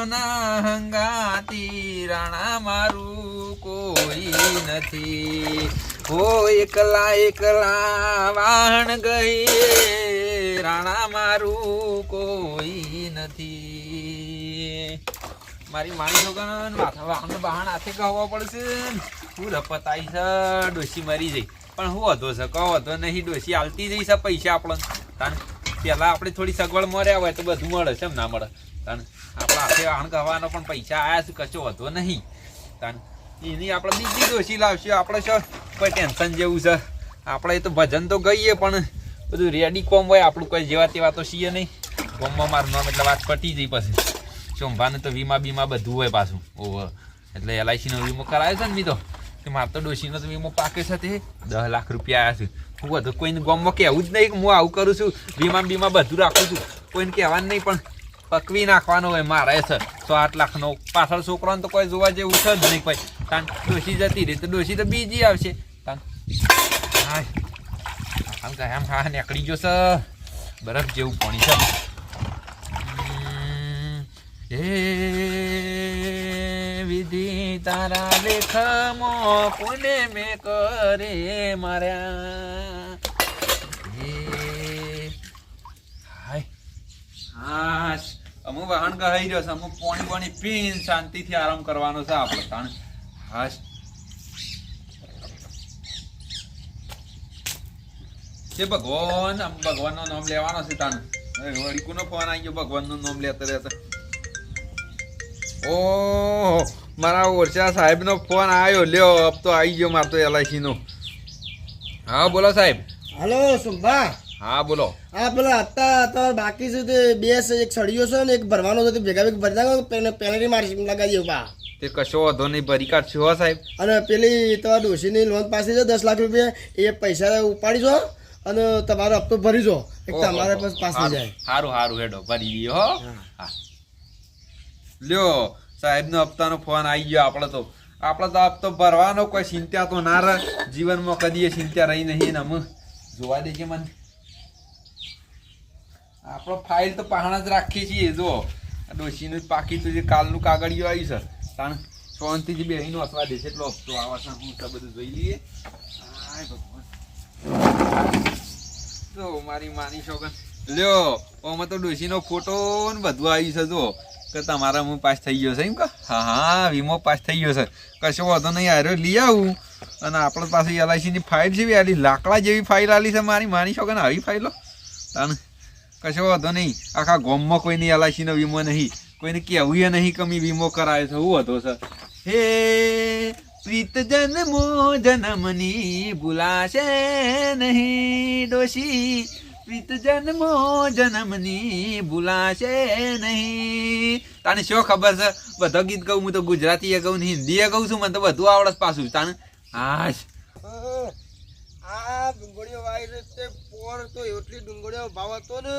રામના હંગાતી રાણા મારું કોઈ નથી. હો, એકલા એકલા વાહણ ગઈ રાણા મારું કોઈ નથી. મારી માણી છોકરાને માથા વાહન બહાણ હાથે કહવા પડશે હું રપતાઈ છે ડોસી મરી જઈ. પણ હું હતો છે કહો હતો નહીં ડોસી આલતી જઈશ પૈસા આપણને. તાન પહેલાં આપણે થોડી સગવડ મળ્યા હોય તો બધું મળે છે, એમ ના મળે. તાન, આપણા હાથે વાહન ગવાનો પણ પૈસા આવ્યા છે, કશો વધો નહીં. તાન, એની આપણે બીજી ડોશી લાવશે, આપણે શું, કોઈ ટેન્શન જેવું છે. આપણે એ તો ભજન તો ગઈએ, પણ બધું રેડી કોમ હોય, આપણું કોઈ જેવા તેવા તો છીએ નહીં. કોમમાં મારું નામ એટલે વાત પટી જઈ પછી. શોંભાને તો વીમા બીમા બધું હોય પાછું. ઓવર એટલે એલઆઈસીનો વીમો કરાયો છે ને મી તો. કે મારે તો ડોશીનો તો વીમો પાકે છે તે. દસ લાખ રૂપિયા આવ્યા છે. હું બધું કોઈને ગોમમાં કહેવું જ નહીં હું આવું કરું છું. વીમા બીમા બધું રાખું છું. કોઈને કહેવાનું નહીં, પણ પકવી નાખવાનો હોય, મારે છે. આઠ લાખનો પાછળ છોકરાને તો કોઈ જોવા જેવું છે જ નહીં કોઈ તાન ડોસી જતી રહી, તો ડોસી તો બીજી આવશે. તાન આમ કે આમ હા, નીકળી ગયો છે. બરફ જેવું પાણી છે. એ વિધિ તારા લેખમાં કોને મેં કરે માર્યા? ગહાઈ રહ્યો છે. અમુક પાણી પાણી પીને શાંતિથી આરામ કરવાનો છે આપણે. કારણ હાશ. કે ભગવાન, આમ ભગવાનનો નામ લેવાનો છે તાન. વળીકુનો ફોન આવી ગયો, ભગવાનનું નામ લેતા લેતા ઓ મારા ઓરછા સાહેબનો ફોન આવ્યો. લ્યો, હપ્તો આવી ગયો મારતો એલઆઈસીનો. હા, બોલો સાહેબ. હલો સુંભા હા બોલો. હા પેલા હતા તમારે બાકી છે તે બે એક સળિયો છે ને એક ભરવાનો છે તે ભેગા ભેગા ભરી નાખો પેલેરી મારી લગાવી દઉં તે કશો વધો નહીં ભરી કાઢશો હો સાહેબ. અને પેલી તમારા ડોશીની લોન પાસે છે દસ લાખ રૂપિયા એ પૈસા ઉપાડી જો અને તમારો હપ્તો ભરી જો. એક તમારે પાસે જાય. સારું હારું હેડો ભરી દઈએ હો. હા. લ્યો સાહેબનો હપ્તાનો ફોન આવી ગયો આપણે તો. આપણે તો હપ્તો ભરવાનો કોઈ ચિંતા તો ના રહે. જીવનમાં કદી એ ચિંતા રહી નહીં ને અમે જોવા દેજે મને. આપણો ફાઇલ તો પહાણા જ રાખીએ છીએ જો ડોસીનું ડોશીનું પાકી તો જે કાલનું કાગળિયું આવ્યું છે. તાણ જ બેહીનો અથવા દેશે. એટલો હપ્તો આવા છે હું તો બધું જોઈ લઈએ. હાય ભગવાન. જો, મારી માની શોગન લ્યો, ઓમાં તો ડોશીનો ફોટો ને બધું આવ્યું છે જો કે તમારા હું પાસ થઈ ગયો છે, એમ કે? હા હા, વીમો પાસ થઈ ગયો છે. કશો વાંધો નહીં આર્યો લઈ આવું. અને આપણે પાસે એલઆઈસીની ફાઇલ જેવી આલી લાકડા જેવી ફાઇલ આલી છે મારી માની શોગન આવી ફાઇલો તાણ કશો વાંધો નહીં. આખા ગામમાં કોઈની એલઆઈસીનો વીમો નહીં. કોઈને કહેવું નહીં કે મેં વીમો કરાયો છે. એવું હતો સર હે પ્રીત જન્મો જન્મની ભૂલાશે નહીં ડોશી. પ્રીત જન્મો જન્મની ભૂલાશે નહીં. તાને શું ખબર છે? બધો ગીત ગઉં, હું તો ગુજરાતી ગઉં હિન્દી ગઉં છું. મને તો બધું આવડે પાછું. તાને હાશ આ ડુંગળીઓ તે પોર તો એટલી ડુંગળીઓ ભાવ હતો ને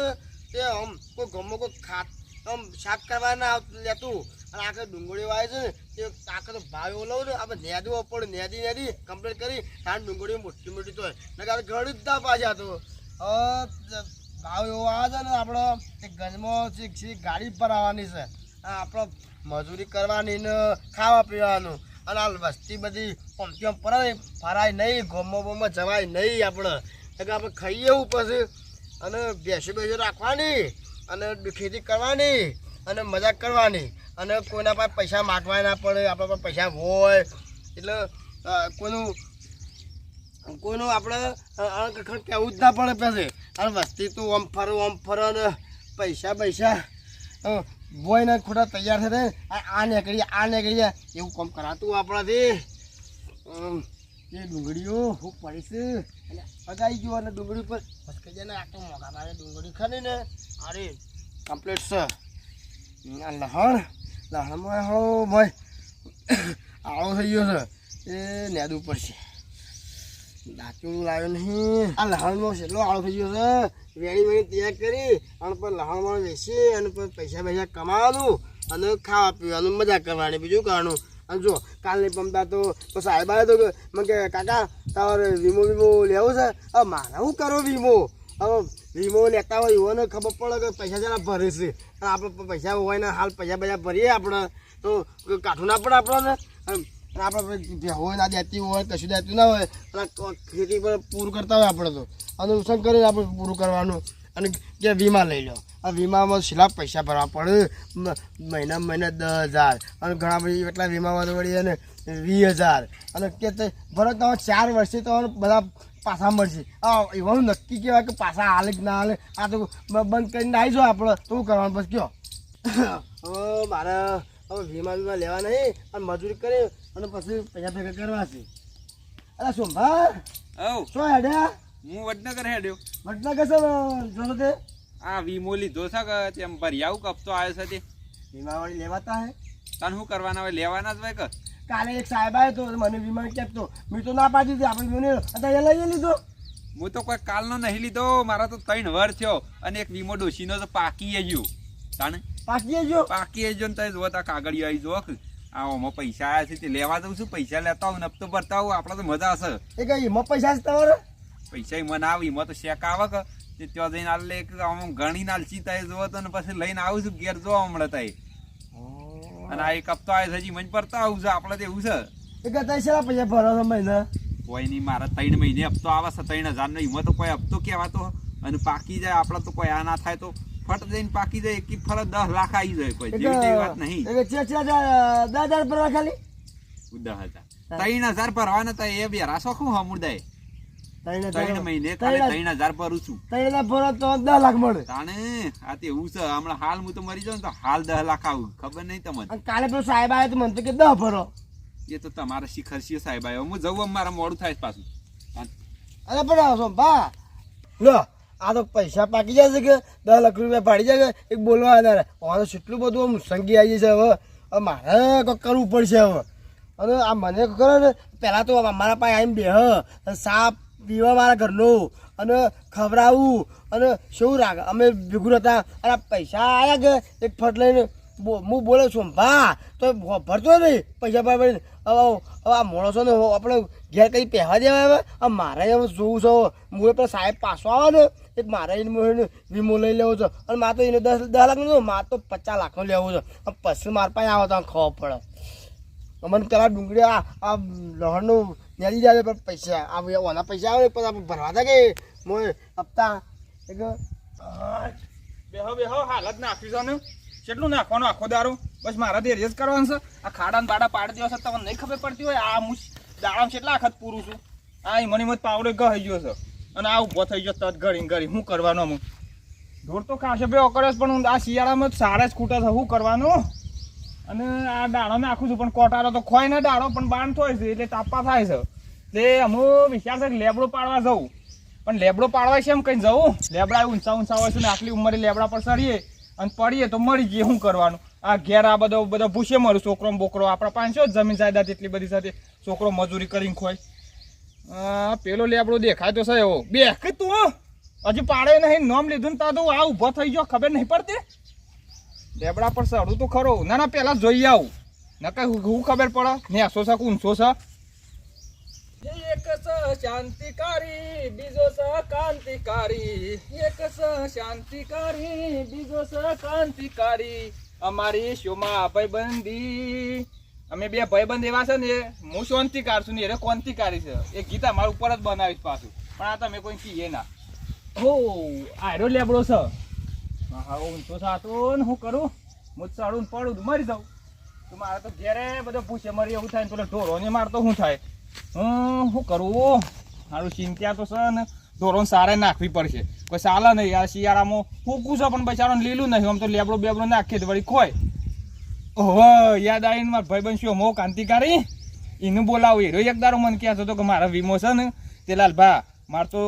તે આમ કોઈ ગમો કોઈ ખાત આમ શાક કરવા ના લેતું. અને આખરે ડુંગળીઓ આવે છે ને, તે આખરે ભાવ એવો લઉં ને, આપણે નેદવો પડે નેદી નેદી કમ્પ્લીટ કરી તાણ ડુંગળીઓ મોટી મોટી તો નકાર ઘડી જ ના પાછા તો. ભાવ એવો આવે છે ને આપણો એક ગંજમાં છે- ગાડી પર આવવાની છે આપણો મજૂરી કરવાની ને ખાવા પીવાનું. અને આ વસ્તી બધી પંક્તિઓ પર ફરાય નહીં, ગોમો બોમો જવાય નહીં આપણે. એટલે આપણે ખાઈએ એવું પછી. અને બેસી બેસી રાખવાની, અને ખેતી કરવાની, અને મજાક કરવાની. અને કોઈના પાસે પૈસા માગવા ના પડે, આપણા પાસે પૈસા હોય. એટલે કોઈનું કોઈનું આપણે કહેવું જ ના પડે પછી. અને વસ્તી તો આમ ફરો આમ ફરો અને પૈસા પૈસા બોય ને ખોટા તૈયાર થશે આ નીકળી આ નીકળી એવું કામ કરાતું આપણાથી. એ ડુંગળીઓ હું પડીશ અને અગાઈ ગયો અને ડુંગળી પર ફસકાઈ જાય ને આ તો મોગા મારે ડુંગળી ખરી ને. અરે. કમ્પ્લીટ છે. આ લહણ લહણમાં હો ભાઈ આવો થઈ ગયો છે. એ નેદ ઉપર છે. દાંતું લાવ્યો નહીં. આ લહણમાં છેલ્લો આળો થઈ ગયો છે. વેણી વેણી તૈયાર કરી અને પછી લહણમાં વેચી અને પછી પૈસા પૈસા કમાવાનું અને ખાવા પીવાનું મજા કરવાની બીજું કરવાનું. અને જો કાલની પમતા તો તો સાહેબ આવ્યો તો મને કે કાકા તમારે વીમો વીમો લેવો છે? હવે મારે શું કરો વીમો? હવે વીમો લેતા હોય એવોને ખબર પડે કે પૈસા જરા ભરે છે. આપણે પૈસા હોય ને હાલ પૈસા પૈસા ભરીએ આપણે. તો કાઠું ના પડે આપણને. આપણે હોય ના દેતી હોય, કશું દેતું ના હોય, અને ખેતી પર પૂરું કરતા હોય આપણે તો. અને શું કરીને આપણે પૂરું કરવાનું. અને જે વીમા લઈ લો. આ વીમામાં છેલ્લા પૈસા ભરવા પડે. મહિના મહિને દસ હજાર. અને ઘણા બધી એટલા વીમામાં વળી અને વીસ હજાર. અને કે તે ભરો તમે ચાર વર્ષે તો બધા પાછા મળશે. આ એવાનું નક્કી કહેવાય કે પાછા હાલે કે ના હાલે. આ તો બંધ કરીને આવી જાઓ આપણે. તો શું કરવાનું બસ કયો. હવે મારે હવે વીમા વીમા લેવા નહીં. અને મજૂરી કરી અને પછી પૈસા ભેગા કરવા છે. અરે સોમભા શું હેડ્યા? હું વડનગર હેડ્યો. વડનગર જોડો તે? આ વીમો લીધો છે કે તેમ ભરી આવું કપતો આવ્યો છે તે. વીમાવાળી લેવાતા હે? તને શું કરવાના હોય? લેવાના જ હોય કે? કાલે એક સાહેબ આવ્યો તો મને વીમા કહેતો મેં તો ના પાડી દીધી આપણે વીમો અત્યારે લઈ લીધો. હું તો કોઈ કાલનો નહીં લીધો મારા તો ત્રણ વર થયો અને એક વીમો ડોશીનો તો પાકી ગયો. તાણે? પાકી જો પાકી ગયો ને તો જોતા કાગળિયો આવી જો કે આ ઓમાં પૈસા આવ્યા છે તે લેવા દઉં છું પૈસા લેતા આવું નફતો ભરતા આવું આપણે તો મજા હશે એ કઈ એમાં પૈસા છે તમારે? પૈસા એમાં મને આવે એમાં તો શેક આવે કે તે ત્યાં જઈને આલે એક આમ ગણી નાલચી થાય જોવો તો ને પછી લઈને આવું છું ઘેર જોવા હમણાં થાય અને આ એક હપ્તો આવે છે હજી મને પરતા આવું છે આપણે તો એવું છે. એક કઈ પૈસા ભરો છો મહિના. કોઈ નહીં મારા ત્રણ મહિને હપ્તો આવે છે ત્રણ હજાર નો એમાં તો કોઈ હપ્તો કહેવાતો. અને પાકી જાય આપણે તો કોઈ આ ના થાય તો ફટ જઈને પાકી જાય એક ફરજ દસ લાખ આવી જાય કોઈ. જેવી તેવી વાત નહીં. દસ હજાર ભરવા ખાલી? દસ હજાર. ત્રણ હજાર ભરવાના હતા એ બે રાસો શું હમુદાય ત્રણ મહિને ત્રણ ત્રણ હજાર ભરું છું ત્રણ ભરો તો દસ લાખ મળે. તાણે આ તે છે હમણાં હાલ હું તો મરી જાઉં ને તો હાલ દસ લાખ આવું. ખબર નહીં તમને? કાલે પેલો સાહેબ આવ્યો તો મને તો કે દસ ભરો એ તો તમારા શિખર સાહેબ આવ્યો. હું જવું મારા મોડું થાય પાછું. અરે પણ બા. લો આ તો પૈસા પાકી જશે કે દસ લાખ રૂપિયા પાડી જાય એક બોલવા આધારે હવે તો કેટલું બધું આમ સંગી આવી જશે હવે. મારે કંઈક કરવું પડશે હવે. અને આ મને ખરો ને પહેલાં તો મારા પાસે આવીને બેહ સાપ પીવા મારા ઘરનું અને ખવડાવવું અને શું રાખ અમે ભેગું હતા અને પૈસા આવ્યા કે એક ફટ લઈને હું બોલે છું, ભા, તો ભરતો નહીં, પૈસા ભરીને હવે હવે આ મોડોસો ને આપણે ઘેર કંઈ પહેવા દેવા હવે આ મારે એમ જોવું છો, હું. પેલા સાહેબ પાછો આવે ને. એક મારે એને વીમો લઈ લેવો છો. અને મારે તો એને દસ દસ લાખનો મારે તો પચાસ લાખનો લેવો છે. પછી મારા પાસે આવો તો ખબર પડે. મને પેલા ડુંગળી આ લહણનું નેલી જાય પણ પૈસા આવે ઓના પૈસા આવે પછી આપણે ભરવા હતા કે મોય હપ્તા એક બેહો બેહો, હાલત નાખ્યું છે ને. કેટલું નાખવાનું આખો દારૂ બસ મારા ધેર્ય જ કરવાનું છે. આ ખાડા બાડા પાડી દેવા તમને નહીં ખબર પડતી હોય, આ હું દાડામાં કેટલા વખત પૂરું છું. આ મને મત પાવડે ગઈ ગયો છે. અને આ ઊભો થઈ ગયો તત ઘડી ઘડી. શું કરવાનું હું ઢોર તો ખાશે બે કરે છે, પણ આ શિયાળામાં સારા જ ખૂટા છે. શું કરવાનું? અને આ દાડો નાખું છું, પણ કોટારો તો ખોય ને દાડો પણ બાંધ થાય છે, એટલે તાપા થાય છે. એટલે અમુક વિચાર છે લેબડો પાડવા જવું. પણ લેબડો પાડવા છે એમ કંઈ જવું. લેબડા ઊંચા ઊંચા હોય છે ને આટલી ઉંમરે લેબડા પર સરીએ અને પડીએ તો મરી જઈએ, શું કરવાનું? આ ઘેર આ બધો બધો ભૂસે મરું, છોકરો બોકરો, આપણા પાંચસો જમીન જાયદાદ એટલી બધી સાથે છોકરો મજૂરી કરીને ખોય. પેલો લેબડો દેખાય તો છે એવો. બે. તું? હજી પાડે નહીં, નોમ લીધું ને તા તો આ ઊભો થઈ ગયો, ખબર નહીં પડતી? લેબડા પર સડું તો ખરો. ના ના પેલા જોઈ આવું. ના કઈ હું ખબર પડે? નેસો છે કે ઊંચો છે? એક સ શાંતિકારી બીજો સ કાંતિકારી એક સ શાંતિકારી બીજો સ કાંતિકારી અમારી શોમાં ભાઈબંધી. અમે બે ભાઈબંધ એવા છે ને હું શાંતિકાર છું ને એ ક્રાંતિકારી છે. એ ગીત અમારા ઉપર જ બનાવીશ પાછું. પણ આ તમે કોઈ કહીએ ના. હો આયરો લેબડો છે. હા ઊંચો સાતું ને હું કરું? હું ચડું પડું મરી જાઉં. તો મારે તો ઘેરે બધો પૂછે, મરી એવું થાય ને પેલો ઢોરો ને મારતો શું થાય? હું શું કરું? મારું ચિંતા તો છે ને, ઢોરોને સારે નાખવી પડશે. કોઈ ચાલે નહીં, આ શિયાળામાં ફૂકું છે પણ બચારો લીલું નહીં, આમ તો લેબડો બેબડો નાખીએ તો વળી ખોય. ઓહો, યાદ આવીને મારા ભાઈબંધ શું, મો ક્રાંતિકારી? એનું બોલાવું એરો એક દારો મને કહેતો હતો કે મારા વીમો છે ને, તે લાલભા મારે તો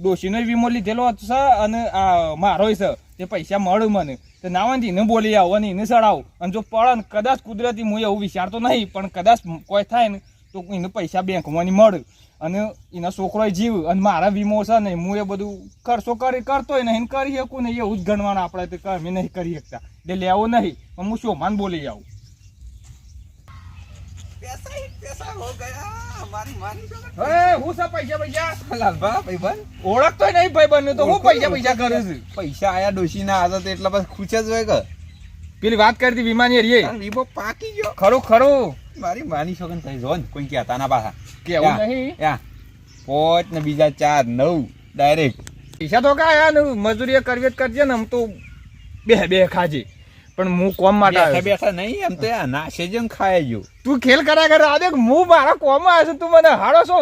ડોશીનો વીમો લીધેલો છે અને આ મારો છે. તે પૈસા મળે મને. તો નાવાથી હોય એને બોલી આવો અને એને સડાવું. અને જો પડે ને કદાચ કુદરતી હું એવું વિચારતો નહીં, પણ કદાચ કોઈ થાય ને, તો એને પૈસા બેંકમાંની મળે. અને એના છોકરો જીવ, અને મારા વીમો છે ને, હું એ બધું ખર્ચો કરી ને નહીં કરી શકું નહીં એવું જ ગણવાનું આપણે તો અમે નહીં કરી શકતા. એટલે લેવો નહીં, પણ હું શોમાન બોલી આવું. પૈસા ગયા. હે હું છે પૈસા પૈસા? લાલબા ભાઈબંધ ઓળખતો નહીં ભાઈ તો હું પૈસા પૈસા કરું છું? પૈસા આયા ડોશી ના આદત એટલા બસ ખુશ જ હોય કે? પેલી વાત કરી હતી વિમાની વીમો પાકી ગયો. ખરું ખરું. મારી માની છોકન થઈ જો કોઈ કહેતા ના પાછા. કેવું નહીં. પોચ ને બીજા ચાર નવ ડાયરેક્ટ. પૈસા તો કાયા મજૂરી કરવી જ કરજે ને આમ તો બે બે ખાજે. પણ હું કોમ માટે બેઠા આવ્યો બેઠા નહીં એમ તો નાશે જેમ ખાય જો તું ખેલ કરા કરે આ દેખ હું મારા કોમમાં છું તું મને હાડો છો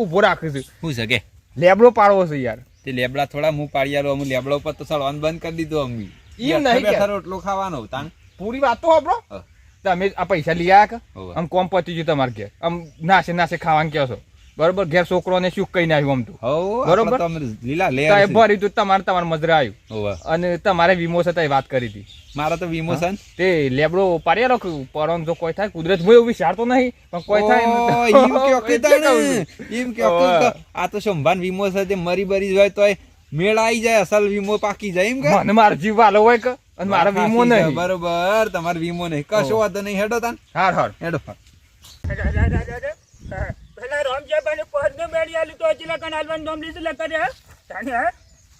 ઊભો રાખે છે? શું છે કે? લેબડો પાડવો છે યાર. તે લેબડા થોડા હું પાડી આલો હું લેબડા ઉપર તો સળવાનું બંધ કરી દીધો અમે ઈ નહીં કે. રોટલો ખાવાનો તાણ? પૂરી વાત તો આપણો તમે આ પૈસા લઈ આયા કે? આમ કોમ પતી ગયું તમારે કે આમ નાશે નાશે ખાવાનું કહો છો. બરોબર ઘેર છોકરોને શું કહીને આવ્યું આમ બરોબર. તો લીલા લે એ ભર્યું તું તમારે તમારે મજરે આવ્યું. અને તમારે વીમો છે એ વાત કરી હતી. મારા તો વીમો છે તે લેબડો પાડ્યા રાખો પરમ જો કોઈ થાય કુદરત હું એવું વિચારતો નહીં પણ કોઈ થાય એમ કયો કે આ તો સંભાન વીમો છે તે મરી બરી જાય તોય મેળ આવી જાય અસલ વીમો પાકી જાય એમ કે? મને મારો જીવ વાલો હોય કે અને મારો વીમો નહીં. બરોબર તમારો વીમો નહીં. કશો. વાંધો નહીં હેડો તાન. હાર હાર. હેડો. પેલા રામજાબાને પહરને મેળી આલી તો હજી લગન આલવાનું નામ લીધું લકરે હે? તાને હા?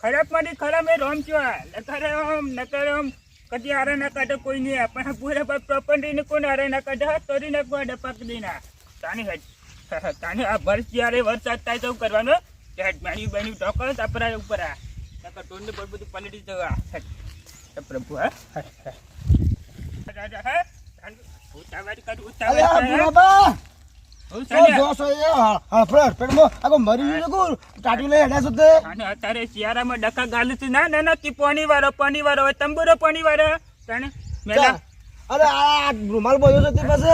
ખરાબમાંથી ખરાબ એ રોમ છો લકરે ઓમ નકરે આમ. કદી આરે ના કાઢે કોઈ નહીં પણ પૂરે પર પ્રોપર્ટી ને કોને આરે ના કાઢે? તોરી ને કોઈ ડપાક ના. તાને હજ તાને આ વર્ષ જ્યારે વરસાદ થાય તો કરવાનો ત્યાં મેણી બેણી ઢોકળ તાપરા ઉપર આ. નકર ટોનને પર બધું પલટી જવા. હે પ્રભુ હા? રાજા હા? ઉતાવળ કર ઉતાવળ અત્યારે શિયાળામાં ડખા ગાલું છું. ના ના ના તી વાળો પાણી વાળો હોય તંબુરો પાણી વાળો તને મેલા અરે આ રૂમાલ બોલ્યો છે તે પાસે.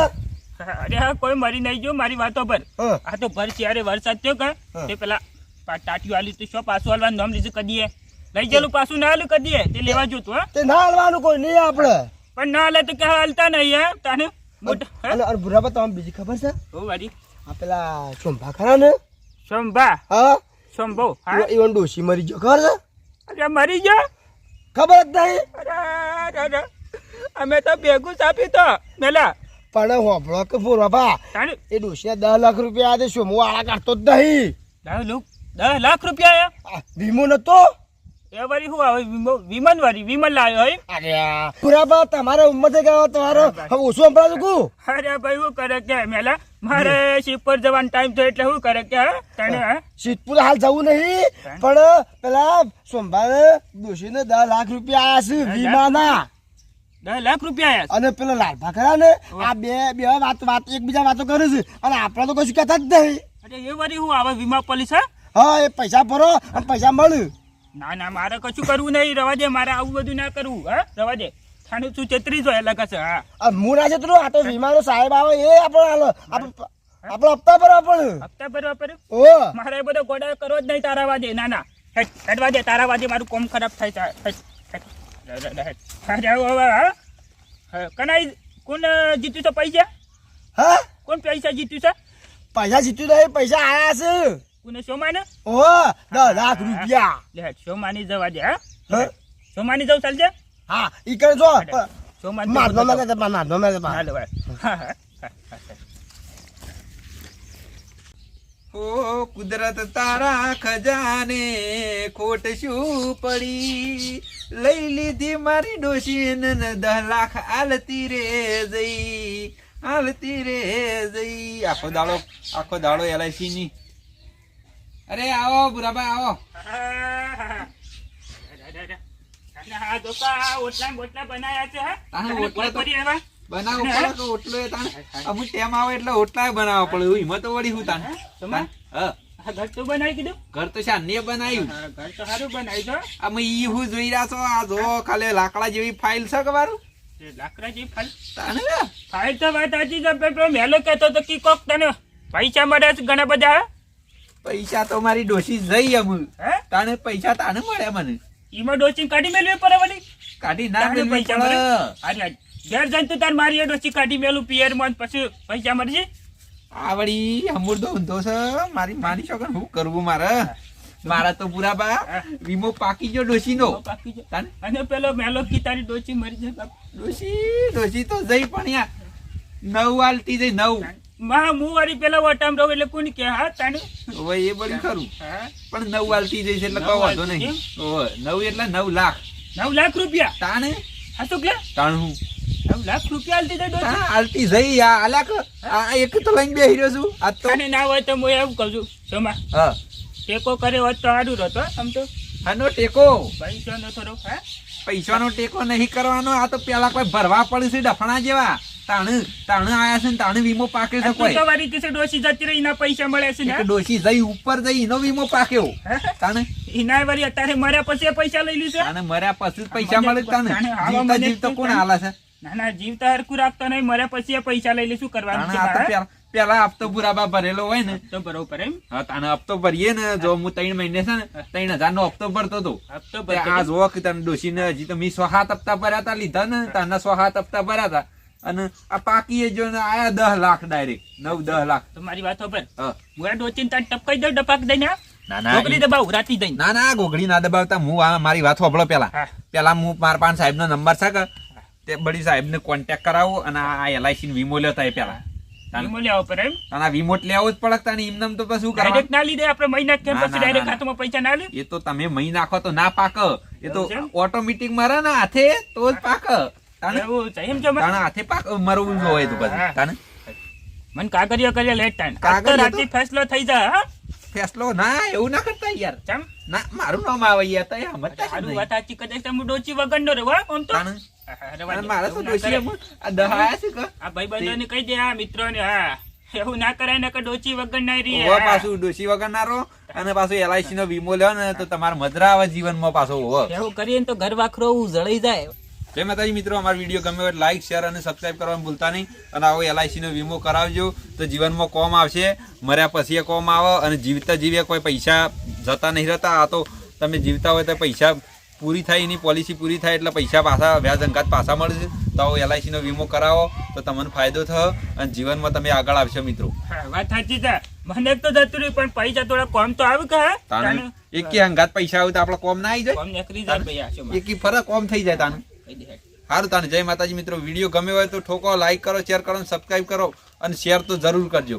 અરે કોઈ મરી નહીં ગયું મારી વાતો પર. આ તો ભર ત્યારે વરસાદ થયો કે તે પેલા ટાટિયું આલી તું શું પાછું હાલવાનું? નામ લીધું કદીએ. લઈ ગયેલું પાછું ના હાલું કદીએ? તે લેવા જોતું હા. તે ના હાલવાનું કોઈ નહીં આપણે. પણ ના હાલે તો કે હાલતા નહીં હે. તને? અને અને બુરાબા તમને બીજી ખબર છે? ઓ વાડી. આ પેલા સોમભા ખરા ને? શંભા? હા? શંભો હા? ઈવન- ડોશી મરી ગયો ખબર છે? અરે મરી ગયો? ખબર જ નહીં. અરે અરે. અમે તો ભેગું સાપી તો. મેલા. પણ હોભળો કે બુરાબા એ ડોશીના દસ લાખ રૂપિયા દે શું હું આળા કાઢતો જ નહીં. દસ લાખ રૂપિયા આ વીમો નતો? એ વળી શું આવે? વિમન લાવ્યો હોય? અરે આ બુરાબા તમારે ઉંમર થઈ ગયો તમારો હવે ઓછું સંભળાતું કું અરે ભાઈ હું કરે કે મેલા? મારે શિપ પર જવાનો ટાઈમ થયો એટલે હું કરે કે હા? તને હા? હાલ જવું નહીં પણ પેલા સોમવારે ડોશીને દસ લાખ રૂપિયા આયા છે વીમાના. દસ લાખ રૂપિયા આયા અને પેલો લાલભા ખરા ને આ બે બે વાત વાત એકબીજા વાતો કરે છે અને આપણે તો કશું કહેતા જ નહીં. અરે એ વળી હું આવે? વીમા પોલીસ હા? હા એ પૈસા ભરો અને પૈસા મળે. ના ના મારે કશું કરવું નહીં. રવા દે મારે આવું બધું ના કરવું. હા રવા દે. થાણું શું છેતરી હોય લગા હા. હું ના જતો આ તો વીમાનો સાહેબ આવે એ આપણે હાલો આપણે હપ્તા ભરો આપણે હપ્તા ભરવા પર ઓ. મારે એ બધો ગોડા કરવો જ નહીં તારા વાજે. ના ના. હેટ હેટવા દે તારા વાજે મારું કોમ ખરાબ થાય હેટ હેટ હા, કનાઈ કોણ જીત્યું છે? પૈસા? હા? કોણ પૈસા જીત્યું છે? પૈસા જીત્યું નહીં પૈસા આયા છે. કોને સોમાને ઓ 10 લાખ રૂપિયા. લે સોમાની જવા દે હા? સોમાની જવું ચાલજે? હા ઈ કરે જો. સોમાની માર નો મેં મારનો માર. નો હાલો. હા, હા, હા, હા. ઓ કુદરત તારા ખજાને ખોટ શું પડી? લઈ લીધી મારી ડોશી ને દહ લાખ આલતી રે જઈ આલતી રે જઈ. આખો દાડો આખો દાડો એલઆઈસી ની. અરે આવો બુરાભાઈ આવો. ઘર તો શાને બનાવ્યું. ઘર તો સારું બનાવી છો ઈ હું જોઈ રહ્યા છો આ જો ખાલી લાકડા જેવી ફાઇલ છે કે મારું? તે લાકડા જેવી ફાઇલ? ફાઇલ તો વાત સાચી મેલો કહેતો તો કી કોક તને પૈસા મળ્યા છે ઘણા બધા? પૈસા તો મારી ડોશી જઈ અમુ હે? તાને પૈસા તાને મળે મને. ઈમાં ડોસી કાઢી મેલવી પડે વળી. કાઢી ના મળે. પડે. અરે ઘેર જઈને તું તાર મારી ડોસી કાઢી મેલું પિયરમાં પછી પૈસા મળશે? આ વળી અમૂર્દો ઊંધો છે. મારી માની શકો હું કરવું મારે. મારા તો પૂરા બા વીમો પાકી ગયો ડોશી નો અને પેલો મેલો કી તારી ડોસી મરી જાય. ડોશી ડોશી તો જઈ પણ યાર. નવ આલતી જઈ નવ. માં હું વાળી પેલા વટામ રહું એટલે કોણ કે હા તાણે. હવે એ બળી ખરું. હા. પણ નવ આલતી જઈશ એટલે નવ કહો વાંધો નહીં. ઓય નવ એટલે નવ લાખ. નવ લાખ રૂપિયા? તાણે? હા તો કે. તાણું નવ લાખ રૂપિયા આલતી જઈ હા આલતી જઈ આ આલ્યા ક- આ એક તો લઈને બેહી રહ્યો છું. આ તો અને ના હોય તો હું એવું કહું છું સોમા હા. ટેકો કરે હોત તો સારું રહેતો આમ તો. આનો ટેકો? પૈસા નો થોડો હા. પૈસાનો ટેકો નહીં કરવાનો આ તો પેલા કોઈ ભરવા પડશે ડફણા જેવા. તાણ તાણ આયા છે ને તાણ વીમો પાકે છે કોઈ? તો વારી કિસે ડોશી જતી રહી પૈસા મળે છે ને? ડોશી જઈ ઉપર જઈ વીમો પાક્યો. વારી અત્યારે મર્યા પછી પૈસા લઈ લીધું? છે મર્યા પછી પૈસા મળે તાણે? તાણે જીવતા મને કોણ તાણે? છે? ના ના જીવ તો રાખતો નહીં મર્યા પછી પૈસા લઈ લે શું કરવાનું છે? પેલા હપ્તો બુરાબા ભરેલો હોય ને. તો બરોબર એમ? હા તાને હપ્તો ભરીએ ને જો હું. ત્રણ મહિને છે ને ત્રણ હજાર નો હપ્તો ભરતો હતો. હપ્તો આ જો તને ડોસી ને હજી તો મી સો સાત હપ્તા ભર્યા હતા લીધા ને તાના સો સાત હપ્તા ભર્યા તા. અને આ પાકી જો આયા દસ લાખ ડાયરેક્ટ નવ દસ લાખ. તમારી મારી વાત ખબર હા. મુરા ડોચીને તાર ટપકાઈ દઉં ડપાક દઈને ના ના છોકરી દબાવ રાતી દઈને. ના ના ગોગડી ના દબાવતા. હું આ મારી વાત સાંભળો પેલા. પેલા હું મારા પાંચ સાહેબ નંબર છે કે તે બડી સાહેબ કોન્ટેક્ટ કરાવો અને આ એલઆઈસી નો વીમો લેતા એ પેલા. તાન- વીમો લેવો પડે એમ? તાન આ લેવો જ પડકતા તો પછી શું ડાયરેક્ટ ના લીધે આપણે મહિના પછી ડાયરેક્ટ ખાતામાં પૈસા ના લે? એ તો તમે મહી નાખો તો ના પાક. એ તો ઓટોમેટિક મારા ને હાથે તો જ પાક. તાને એવું છે. એમ છે હાથે પાક મરવું જ હોય તો પછી. તાને મને કાગળિયો કર્યા લેટ ટાઈમ આજ તો કાગળિયો તો- રાતે ફેસલો થઈ જાય હા? ફેસલો? ના એવું ના કરતા યાર. ચમ? ના મારું નામ આવે યાર તો એ સારું વાત સાચી કદાચ તમે ડોચી વગર નો રહો હા, આમ તો? તાણે? અરે વાંધો અને મારે તો એવું ના ડોશી કરે. એમ આ દહાયા છે કે? આ ભાઈ કહી દે આ મિત્રોને હા. એવું ના કરાય ને કે ડોચી વગર ના રહી પાછું ડોશી વગર ના રો અને પાછું એલઆઈસી નો વીમો લ્યો ને તો તમારે મજરા આવે જીવનમાં પાછો ઓવો એવું કરીએ ને તો ઘર વાખરો જળી જાય. જય માતાજી મિત્રો અમારો વીડિયો ગમે હોય લાઈક શેર અને સબસ્ક્રાઈબ કરવાનું ભૂલતા નહીં. અને આવો એલઆઈસી નો વીમો કરાવજો. તો જીવનમાં કોમ આવશે મર્યા પછી એ કોમ આવે અને જીવતા જીવે કોઈ પૈસા જતા નહીં રહેતા. આ તો તમે જીવતા હોય તો પૈસા પૂરી થાય એની પોલિસી પૂરી થાય એટલે પૈસા પાછા વ્યાજ અંગાત પાછા મળશે. તો આવો એલઆઈસી નો વીમો કરાવો તો તમને ફાયદો થયો અને જીવનમાં તમે આગળ આવશો મિત્રો. વાત સાચી છે. મને તો જતું રહ્યું પણ પૈસા થોડા કોમ તો આવે કે તાને અંગાત પૈસા આવે તો આપણે કોમ ના આવી જાય? કોમ નીકળી જાય? એકી ફરક કોમ થઈ જાય તાને. સારું તાને જય માતાજી મિત્રો. વીડિયો ગમે હોય તો ઠોકો લાઈક કરો શેર કરો સબસ્ક્રાઈબ કરો અને શેર તો જરૂર કરજો.